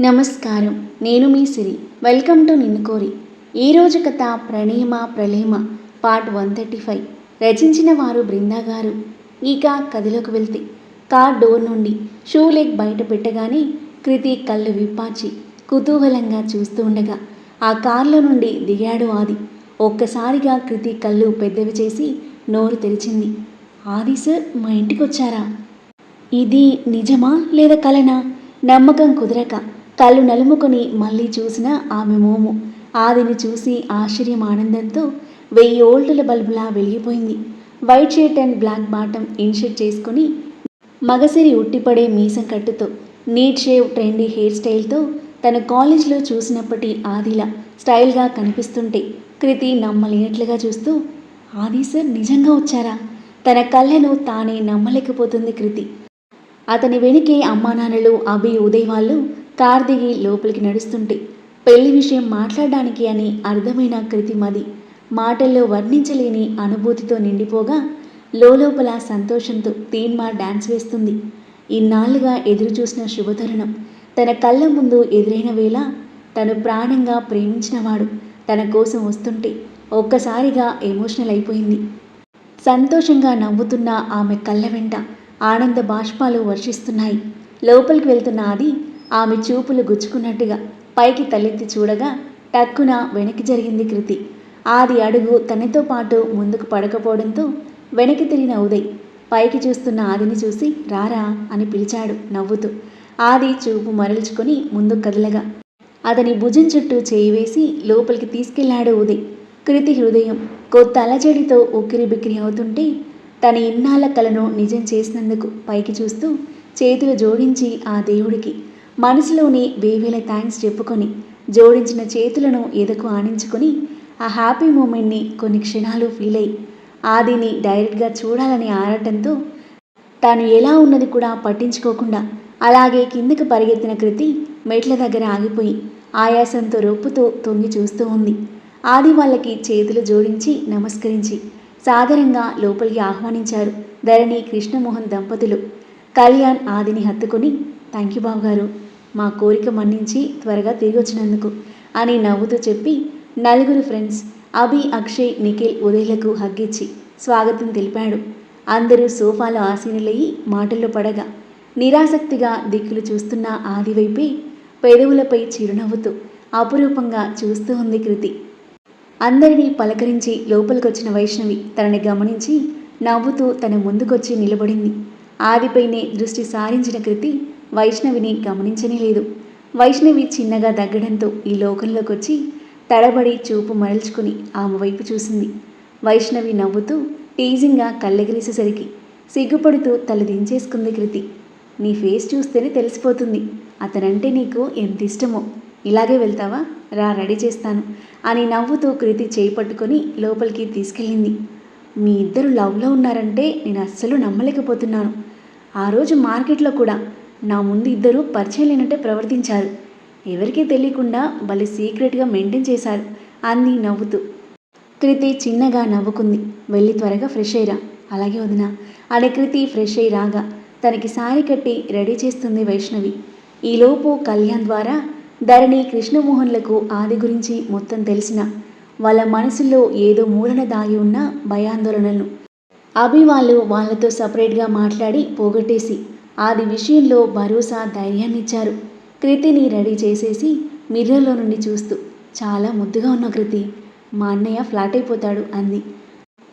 నమస్కారం. నేను మీ సిరి. Welcome to నిన్ను కోరి. ఈరోజు కథ ప్రణేమ ప్రలేమ పార్ట్ వన్ థర్టీ ఫైవ్. రచించిన వారు బృందా గారు. ఇక కథలోకి వెళ్తే కార్ డోర్ నుండి షూ లెగ్ బయట పెట్టగానే కృతి కళ్ళు విప్పాచి కుతూహలంగా చూస్తూ ఉండగా ఆ కార్లో నుండి దిగాడు ఆది. ఒక్కసారిగా కృతి కళ్ళు పెద్దవి చేసి నోరు తెరిచింది. ఆది సార్ మా ఇంటికి వచ్చారా ఇది నిజమా లేదా కలనా? నమ్మకం కుదరక కళ్ళు నలుముకొని మళ్ళీ చూసిన ఆమె మోము. ఆదిని చూసి ఆశ్చర్యం ఆనందంతో వెయ్యి ఓల్టుల బల్బులా వెలిగిపోయింది. White shirt and black bottom in shirt చేసుకుని మగసిరి ఉట్టిపడే మీసం కట్టుతో నీట్ షేవ్ ట్రెండీ హెయిర్ స్టైల్తో తన కాలేజ్లో చూసినప్పటి ఆదిలా స్టైల్గా కనిపిస్తుంటే కృతి నమ్మలేనట్లుగా చూస్తూ ఆది సార్ నిజంగా వచ్చారా? తన కళ్ళను తానే నమ్మలేకపోతుంది కృతి. అతని వెనుకే అమ్మానాన్నలు అభి ఉదయ్ వాళ్ళు కార్ దిగి లోపలికి నడుస్తుంటే పెళ్ళి విషయం మాట్లాడడానికి అని అర్థమైన కృతిమది మాటల్లో వర్ణించలేని అనుభూతితో నిండిపోగా లోపల సంతోషంతో తీన్మా డాన్స్ వేస్తుంది. ఇన్నాళ్ళుగా ఎదురుచూసిన శుభతరుణం తన కళ్ళ ముందు ఎదురైన వేళ తను ప్రాణంగా ప్రేమించినవాడు తన కోసం వస్తుంటే ఒక్కసారిగా ఎమోషనల్ అయిపోయింది. సంతోషంగా నవ్వుతున్న ఆమె కళ్ళ వెంట ఆనంద బాష్పాలు వర్షిస్తున్నాయి. లోపలికి వెళ్తున్న అది ఆమె చూపులు గుచ్చుకున్నట్టుగా పైకి తలెత్తి చూడగా టక్కున వెనక్కి జరిగింది కృతి. ఆది అడుగు తనతో పాటు ముందుకు పడకపోవడంతో వెనక్కి తిరిగిన ఉదయ్ పైకి చూస్తున్న ఆదిని చూసి రారా అని పిలిచాడు నవ్వుతూ. ఆది చూపు మరల్చుకొని ముందుకు కదలగా. అతని భుజం చుట్టూ చేయి వేసి లోపలికి తీసుకెళ్ళాడు ఉదయ్. కృతి హృదయం కొత్త అలజడితో ఉక్కిరి బిక్కిరి అవుతుంటే తన ఇన్నాళ్ళ కలను నిజం చేసినందుకు పైకి చూస్తూ చేతులు జోడించి ఆ దేవుడికి మనసులోని వేవేల థ్యాంక్స్ చెప్పుకొని జోడించిన చేతులను ఎదకు ఆనించుకొని ఆ హ్యాపీ మూమెంట్ని కొన్ని క్షణాలు ఫీల్ అయ్యి ఆదిని డైరెక్ట్గా చూడాలని ఆరాటంతో తాను ఎలా ఉన్నది కూడా పట్టించుకోకుండా అలాగే కిందకు పరిగెత్తిన కృతి మెట్ల దగ్గర ఆగిపోయి ఆయాసంతో రొప్పుతో తొంగి చూస్తూ ఉంది. ఆది వాళ్ళకి చేతులు జోడించి నమస్కరించి సాదరంగా లోపలికి ఆహ్వానించారు ధరణి కృష్ణమోహన్ దంపతులు. కళ్యాణ్ ఆదిని హత్తుకొని థ్యాంక్ యూ బాబు గారు మా కోరిక మన్నించి త్వరగా తిరిగి వచ్చినందుకు అని నవ్వుతూ చెప్పి నలుగురు ఫ్రెండ్స్ అభి అక్షయ్ నిఖిల్ ఉదయ్లకు హగ్గిచ్చి స్వాగతం తెలిపాడు. అందరూ సోఫాలో ఆసీనులయ్యి మాటల్లో పడగా నిరాసక్తిగా దిక్కులు చూస్తున్న ఆదివైపే పెదవులపై చిరునవ్వుతూ అపురూపంగా చూస్తూ ఉంది కృతి. అందరినీ పలకరించి లోపలికొచ్చిన వైష్ణవి తనని గమనించి నవ్వుతూ తన ముందుకొచ్చి నిలబడింది. ఆదిపైనే దృష్టి సారించిన కృతి వైష్ణవిని గమనించనే లేదు. వైష్ణవి చిన్నగా దగ్గడంతో ఈ లోకంలోకి వచ్చి తడబడి చూపు మరల్చుకుని ఆమె వైపు చూసింది. వైష్ణవి నవ్వుతూ టీజింగ్గా కళ్ళెగిరేసేసరికి సిగ్గుపడుతూ తల దించేసుకుంది కృతి. నీ ఫేస్ చూస్తేనే తెలిసిపోతుంది. అతనంటే నీకు ఎంత ఇష్టమో. ఇలాగే వెళ్తావా? రా రెడీ చేస్తాను అని నవ్వుతూ కృతి చేయి పట్టుకొని లోపలికి తీసుకెళ్ళింది. మీ ఇద్దరు లవ్లో ఉన్నారంటే నేను అస్సలు నమ్మలేకపోతున్నాను. ఆ రోజు మార్కెట్లో కూడా నా ముందు ఇద్దరు పరిచయం లేనట్టే ప్రవర్తించారు. ఎవరికీ తెలియకుండా భలే సీక్రెట్గా మెయింటైన్ చేశారు అంది నవ్వుతూ. కృతి చిన్నగా నవ్వుకుంది. వెళ్ళి త్వరగా ఫ్రెష్ అయ్యిరా. అలాగే వదిన. అనే కృతి ఫ్రెష్ అయ్యి రాగా. తనకి సారీ కట్టి రెడీ చేస్తుంది వైష్ణవి. ఈలోపు కళ్యాణ్ ద్వారా ధరణి కృష్ణమోహన్లకు ఆది గురించి మొత్తం తెలిసిన. వాళ్ళ మనసులో ఏదో మూలన దాగి ఉన్న భయాందోళనలు. అభి వాళ్ళు వాళ్ళతో సపరేట్గా మాట్లాడి పోగొట్టేసి ఆది విషయంలో భరోసా ధైర్యాన్ని ఇచ్చారు కృతిని రెడీ చేసేసి మిర్రర్లో నుండి చూస్తూ చాలా ముద్దుగా ఉన్న కృతి. మా అన్నయ్య ఫ్లాట్ అయిపోతాడు అంది.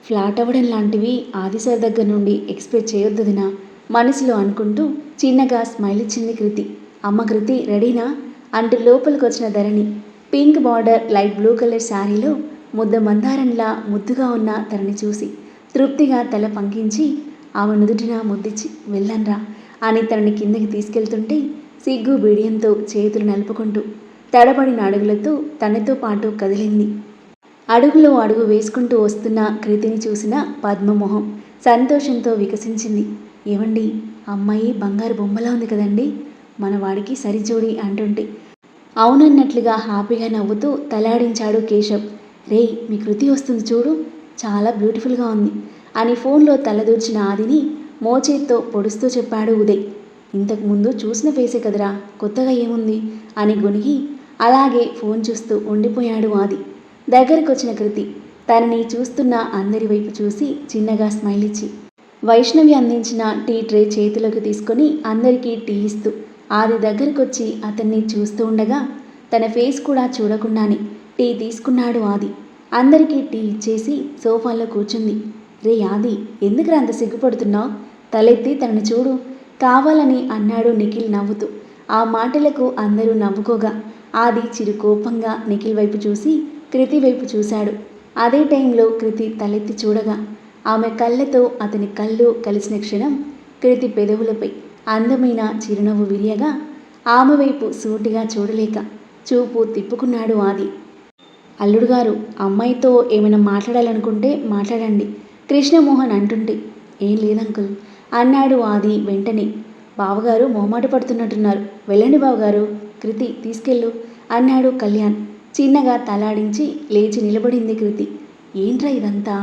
ఫ్లాట్ అవ్వడం లాంటివి ఆది సార్ దగ్గర నుండి ఎక్స్పెక్ట్ చేయొద్దుదినా మనసులో అనుకుంటూ చిన్నగా స్మైల్ ఇచ్చింది కృతి. అమ్మ కృతి రెడీనా అంటూ లోపలికి వచ్చిన Dharani pink border light blue colour శారీలో ముద్ద మందారంలా ముద్దుగా ఉన్న తనని చూసి తృప్తిగా తల పంకించి ఆమె నుదుటిన ముద్దిచ్చి వెళ్ళన్రా అని తనని కిందకి తీసుకెళ్తుంటే సిగ్గు బిడియంతో చేతులు నలుపుకుంటూ తడబడిన అడుగులతో తనతో పాటు కదిలింది. అడుగులో అడుగు వేసుకుంటూ వస్తున్న కృతిని చూసిన పద్మమోహం సంతోషంతో వికసించింది. ఏమండి అమ్మాయి బంగారు బొమ్మలా ఉంది కదండి మన వాడికి సరిజోడి అంటుంటే. అవునన్నట్లుగా హ్యాపీగా నవ్వుతూ తలాడించాడు కేశవ్. రే మీ కృతి వస్తుంది చూడు చాలా బ్యూటిఫుల్గా ఉంది అని ఫోన్లో తలదూర్చిన ఆదిని మోచేత్తో పొడుస్తూ చెప్పాడు ఉదయ్. ఇంతకు ముందు చూసిన ఫేసే కదరా కొత్తగా ఏముంది? అని గొనిగి అలాగే ఫోన్ చూస్తూ ఉండిపోయాడు ఆది. దగ్గరికి వచ్చిన కృతి తనని చూస్తున్న అందరి వైపు చూసి చిన్నగా స్మైల్ ఇచ్చి వైష్ణవి అందించిన టీ ట్రే చేతిలోకి తీసుకొని అందరికీ టీ ఇస్తూ ఆది దగ్గరకొచ్చి అతన్ని చూస్తూ ఉండగా తన ఫేస్ కూడా చూడకుండానే టీ తీసుకున్నాడు ఆది. అందరికీ టీ ఇచ్చేసి సోఫాలో కూర్చుంది. రే యాది ఎందుకురా అంత సిగ్గుపడుతున్నావు తలెత్తి తనని చూడు. కావాలని అన్నాడు నిఖిల్ నవ్వుతూ. ఆ మాటలకు అందరూ నవ్వుకోగా ఆది చిరు కోపంగా నిఖిల్ వైపు చూసి కృతి వైపు చూశాడు. అదే టైంలో కృతి తలెత్తి చూడగా ఆమె కళ్ళతో అతని కళ్ళు కలిసిన క్షణం కృతి పెదవులపై అందమైన చిరునవ్వు విరియగా ఆమె వైపు సూటిగా చూడలేక చూపు తిప్పుకున్నాడు ఆది. అల్లుడు గారు అమ్మాయితో ఏమైనా మాట్లాడాలనుకుంటే మాట్లాడండి. కృష్ణమోహన్ అంటుంటే ఏం లేదంకుల్ అన్నాడు ఆది వెంటనే. బావగారు మొహమాట పడుతున్నట్టున్నారు. వెళ్ళండి బావగారు. కృతి తీసుకెళ్ళు అన్నాడు కళ్యాణ్. చిన్నగా తలాడించి లేచి నిలబడింది కృతి. ఏంట్రా ఇదంతా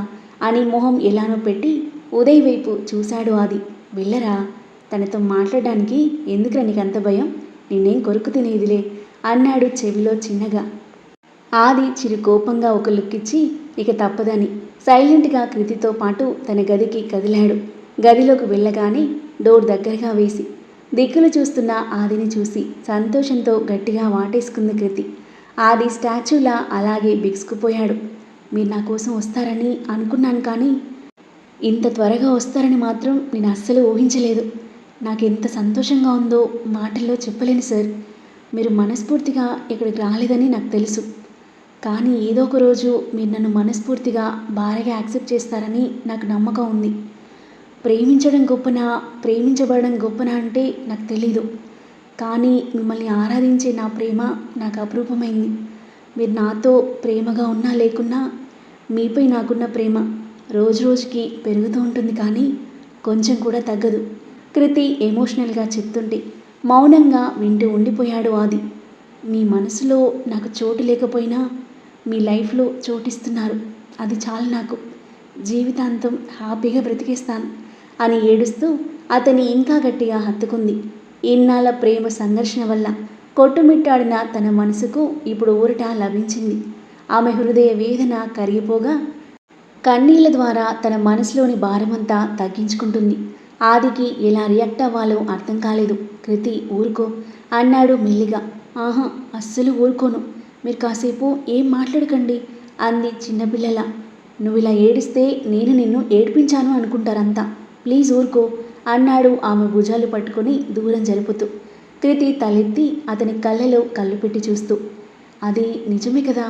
అని మొహం ఎలానో పెట్టి ఉదయ్ వైపు చూశాడు ఆది. వెళ్ళరా? తనతో మాట్లాడడానికి ఎందుకురా నీకు అంత భయం? నిన్నేం కొరుకు తినేదిలే అన్నాడు చెవిలో చిన్నగా. ఆది చిరు కోపంగా ఒక లుక్ ఇచ్చి ఇక తప్పదని సైలెంట్గా కృతితో పాటు తన గదికి కదిలాడు. గదిలోకి వెళ్ళగానే డోర్ దగ్గరగా వేసి దిక్కులు చూస్తున్న ఆదిని చూసి సంతోషంతో గట్టిగా వాటేసుకుంది కృతి. ఆది స్టాచ్యూలా అలాగే బిగుసుకుపోయాడు. మీరు నా కోసం వస్తారని అనుకున్నాను కానీ ఇంత త్వరగా వస్తారని మాత్రం నేను అస్సలు ఊహించలేదు. నాకు ఎంత సంతోషంగా ఉందో మాటల్లో చెప్పలేను సార్. మీరు మనస్ఫూర్తిగా ఇక్కడికి రాలేదని నాకు తెలుసు. కానీ ఏదో ఒక రోజు మీరు నన్ను మనస్ఫూర్తిగా భార్యగా యాక్సెప్ట్ చేస్తారని నాకు నమ్మకం ఉంది. ప్రేమించడం గొప్పనా? ప్రేమించబడడం గొప్పనా అంటే నాకు తెలీదు. కానీ మిమ్మల్ని ఆరాధించే నా ప్రేమ నాకు అపరూపమైంది. మీరు నాతో ప్రేమగా ఉన్నా లేకున్నా మీపై నాకున్న ప్రేమ రోజు రోజుకి పెరుగుతూ ఉంటుంది కానీ కొంచెం కూడా తగ్గదు. కృతి ఎమోషనల్గా చెప్తుంటే మౌనంగా వింటూ ఉండిపోయాడు ఆది. మీ మనసులో నాకు చోటు లేకపోయినా మీ లైఫ్లో చోటిస్తున్నారు. అది చాలు నాకు. జీవితాంతం హ్యాపీగా బ్రతికేస్తాను అని ఏడుస్తూ అతని ఇంకా గట్టిగా హత్తుకుంది. ఇన్నాళ్ళ ప్రేమ సంఘర్షణ వల్ల కొట్టుమిట్టాడిన తన మనసుకు ఇప్పుడు ఊరట లభించింది. ఆమె హృదయ వేదన కరిగిపోగా కన్నీళ్ళ ద్వారా తన మనసులోని భారమంతా తగ్గించుకుంటుంది. ఆదికి ఎలా రియాక్ట్ అవ్వాలో అర్థం కాలేదు. కృతి ఊరుకో అన్నాడు మెల్లిగా. ఆహా అస్సలు ఊరుకోను. మీరు కాసేపు ఏం మాట్లాడకండి అంది చిన్నపిల్లల. నువ్వు ఇలా ఏడిస్తే నేను నిన్ను ఏడిపించాను అనుకుంటారంతా. ప్లీజ్ ఊరుకో అన్నాడు ఆమె భుజాలు పట్టుకొని దూరం జరుపుతూ. కృతి తలెత్తి అతని కళ్ళలో కళ్ళు పెట్టి చూస్తూ. అది నిజమే కదా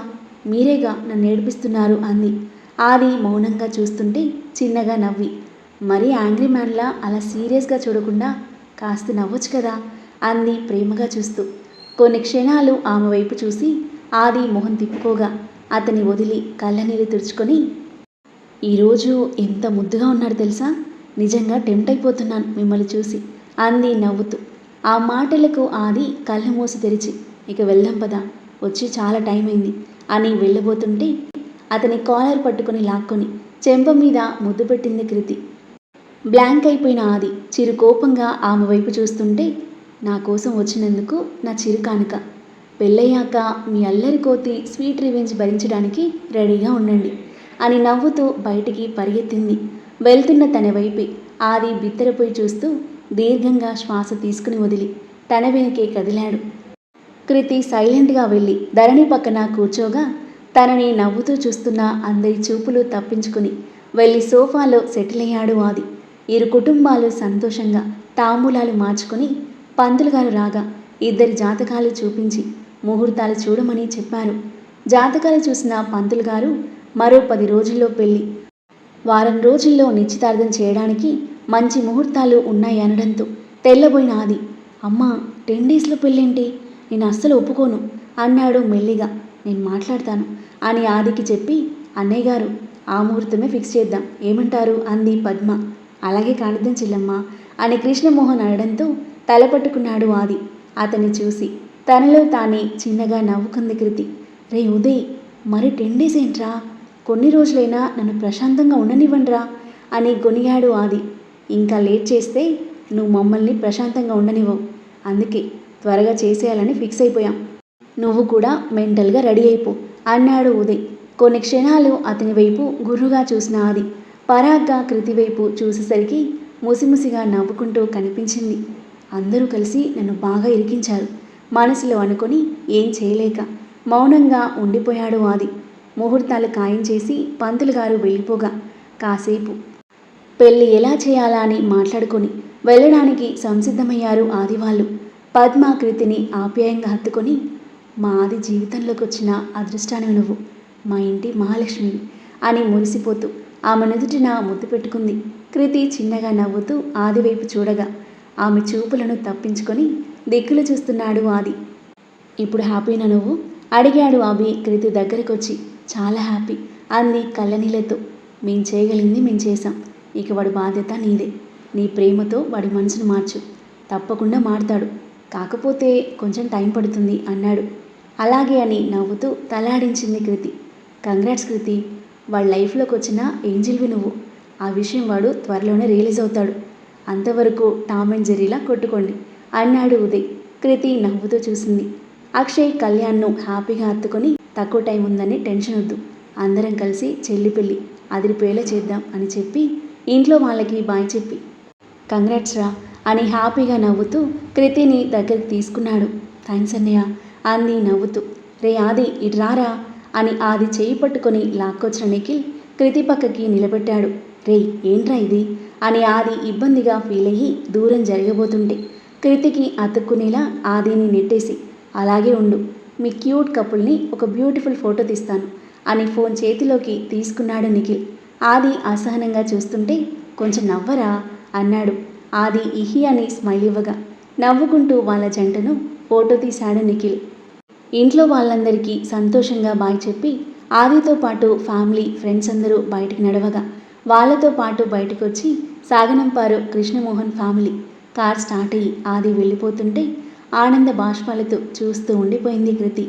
మీరేగా నన్ను ఏడిపిస్తున్నారు అంది. ఆది మౌనంగా చూస్తుంటే చిన్నగా నవ్వి. మరీ యాంగ్రీ మ్యాన్లా అలా సీరియస్గా చూడకుండా కాస్త నవ్వచ్చు కదా అంది ప్రేమగా చూస్తూ. కొన్ని క్షణాలు ఆమె వైపు చూసి ఆది మొహం తిప్పుకోగా అతని వదిలి కళ్ళనీళ్ళు తుడుచుకొని ఈరోజు ఎంత ముద్దుగా ఉన్నాడు తెలుసా? నిజంగా టెంప్ట్ అయిపోతున్నాను మిమ్మల్ని చూసి అంది నవ్వుతూ. ఆ మాటలకు ఆది కళ్ళు మూసి తెరిచి ఇక వెళ్దాం పదా వచ్చి చాలా టైం అయింది అని వెళ్ళబోతుంటే అతని కాలర్ పట్టుకొని లాక్కొని చెంప మీద ముద్దు పెట్టింది కృతి. బ్లాంక్ అయిపోయిన ఆది చిరు కోపంగా ఆమె వైపు చూస్తుంటే నా కోసం వచ్చినందుకు నా చిరు కానుక పెళ్ళయ్యాక మీ అల్లరి కోతి స్వీట్ రివెంజ్ భరించడానికి రెడీగా ఉండండి అని నవ్వుతూ బయటికి పరిగెత్తింది. వెళ్తున్న తన వైపే ఆది బిత్తరపోయి చూస్తూ దీర్ఘంగా శ్వాస తీసుకుని వదిలి తన వెనకే కదిలాడు. కృతి సైలెంట్గా వెళ్ళి ధరణి పక్కన కూర్చోగా తనని నవ్వుతూ చూస్తున్న అందరి చూపులు తప్పించుకుని వెళ్ళి సోఫాలో సెటిల్ అయ్యాడు ఆది. ఇరు కుటుంబాలు సంతోషంగా తాంబూలాలు మార్చుకుని పంతులు గారు రాగా ఇద్దరి జాతకాలు చూపించి ముహూర్తాలు చూడమని చెప్పారు జాతకాలు చూసిన పంతులు గారు మరో పది రోజుల్లో పెళ్ళి. వారం రోజుల్లో నిశ్చితార్థం చేయడానికి మంచి ముహూర్తాలు ఉన్నాయి అనడంతో తెల్లబోయిన ఆది అమ్మా టెన్ డేస్లో పెళ్ళేంటి? నేను అస్సలు ఒప్పుకోను అన్నాడు మెల్లిగా. నేను మాట్లాడతాను అని ఆదికి చెప్పి అన్నయ్య గారు ఆ ముహూర్తమే ఫిక్స్ చేద్దాం. ఏమంటారు? అంది పద్మ. అలాగే కాణిద్దాం చెల్లమ్మ అని కృష్ణమోహన్ అనడంతో తలపట్టుకున్నాడు ఆది. అతన్ని చూసి తనలో తానే చిన్నగా నవ్వుకుంది కృతి. రే ఉదయ్ మరి టెన్ డేస్ ఏంట్రా? కొన్ని రోజులైనా నన్ను ప్రశాంతంగా ఉండనివ్వండిరా అని గొనిగాడు ఆది. ఇంకా లేట్ చేస్తే నువ్వు మమ్మల్ని ప్రశాంతంగా ఉండనివ్వవు అందుకే త్వరగా చేసేయాలని ఫిక్స్ అయిపోయాం. నువ్వు కూడా మెంటల్గా రెడీ అయిపో అన్నాడు ఉదయ్. కొన్ని క్షణాలు అతని వైపు గుర్రుగా చూసిన ఆది. పరాగ్గా కృతి వైపు చూసేసరికి ముసిముసిగా నవ్వుకుంటూ కనిపించింది. అందరూ కలిసి నన్ను బాగా ఇరికించారు. మనసులో అనుకొని ఏం చేయలేక మౌనంగా ఉండిపోయాడు ఆది. ముహూర్తాలు ఖాయం చేసి పంతులు గారు వెళ్ళిపోగా కాసేపు. పెళ్ళి ఎలా చేయాలా అని మాట్లాడుకొని వెళ్ళడానికి సంసిద్ధమయ్యారు ఆదివాళ్ళు పద్మాకృతిని ఆప్యాయంగా హత్తుకొని మా ఆది జీవితంలోకి వచ్చిన అదృష్టాన్ని నువ్వు మా ఇంటి మహాలక్ష్మివి అని మురిసిపోతూ ఆమె నుదుటిన ముద్దు పెట్టుకుంది. కృతి చిన్నగా నవ్వుతూ ఆదివైపు చూడగా ఆమె చూపులను తప్పించుకొని దిక్కులు చూస్తున్నాడు ఆది. ఇప్పుడు హ్యాపీనా నువ్వు? అడిగాడు అభి కృతి దగ్గరికి వచ్చి చాలా హ్యాపీ అంది కళ్ళనీళ్ళతో. మేం చేయగలిగింది మేం చేశాం. ఇక వాడి బాధ్యత నీదే. నీ ప్రేమతో వాడి మనసును మార్చు. తప్పకుండా మారుతాడు. కాకపోతే కొంచెం టైం పడుతుంది అన్నాడు. అలాగే అని నవ్వుతూ తలాడించింది కృతి. కంగ్రాట్స్ కృతి వాడి లైఫ్లోకి వచ్చిన ఏంజిల్వి నువ్వు. ఆ విషయం వాడు త్వరలోనే రిలీజ్ అవుతాడు. అంతవరకు టామ్ అండ్ జెర్రీలా కొట్టుకోండి. అన్నాడు ఉదయ్. కృతి నవ్వుతూ చూసింది. అక్షయ్ కళ్యాణ్ను హ్యాపీగా హత్తుకొని తక్కువ టైం ఉందని టెన్షన్ వద్దు. అందరం కలిసి చెల్లి పెళ్ళి అదిరిపోయేలా చేద్దాం అని చెప్పి ఇంట్లో వాళ్ళకి బాయ్ చెప్పి కంగ్రాట్స్ రా అని హ్యాపీగా నవ్వుతూ కృతిని దగ్గరికి తీసుకున్నాడు. థ్యాంక్స్ అన్నయ్య అంది నవ్వుతూ. రే ఆది ఇటు రారా అని ఆది చేయి పట్టుకొని లాక్కొచ్చిన నిఖిల్ కృతి పక్కకి నిలబెట్టాడు. రే ఏంట్రా ఇది? అని ఆది ఇబ్బందిగా ఫీల్ అయ్యి దూరం జరగబోతుంటే కృతికి అతుక్కునేలా ఆదిని నెట్టేసి అలాగే ఉండు మీ క్యూట్ కపుల్ని ఒక బ్యూటిఫుల్ ఫోటో తీస్తాను అని ఫోన్ చేతిలోకి తీసుకున్నాడు నిఖిల్. ఆది అసహనంగా చూస్తుంటే కొంచెం నవ్వరా? అన్నాడు. ఆది ఇహి అని స్మైల్ ఇవ్వగా నవ్వుకుంటూ వాళ్ళ జంటను ఫోటో తీశాడు నిఖిల్. ఇంట్లో వాళ్ళందరికీ సంతోషంగా బాయ్ చెప్పి ఆదితో పాటు ఫ్యామిలీ ఫ్రెండ్స్ అందరూ బయటికి నడవగా వాళ్ళతో పాటు బయటకు వచ్చి సాగనంపారు కృష్ణమోహన్ ఫ్యామిలీ. కార్ స్టార్ట్ అయ్యి ఆది వెళ్ళిపోతుంటే ఆనంద బాష్పాలతో చూస్తూ ఉండిపోయింది కృతి.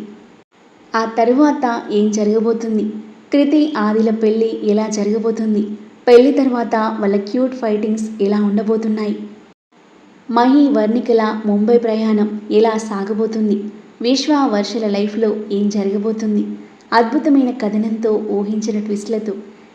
ఆ తరువాత ఏం జరగబోతుంది? కృతి ఆదిల పెళ్ళి ఎలా జరగబోతుంది? పెళ్ళి తర్వాత వాళ్ళ క్యూట్ ఫైటింగ్స్ ఎలా ఉండబోతున్నాయి? మహి వర్ణికల ముంబై ప్రయాణం ఎలా సాగబోతుంది? విశ్వ వర్షల లైఫ్లో ఏం జరగబోతుంది? అద్భుతమైన కథనంతో ఊహించిన ట్విస్ట్లతో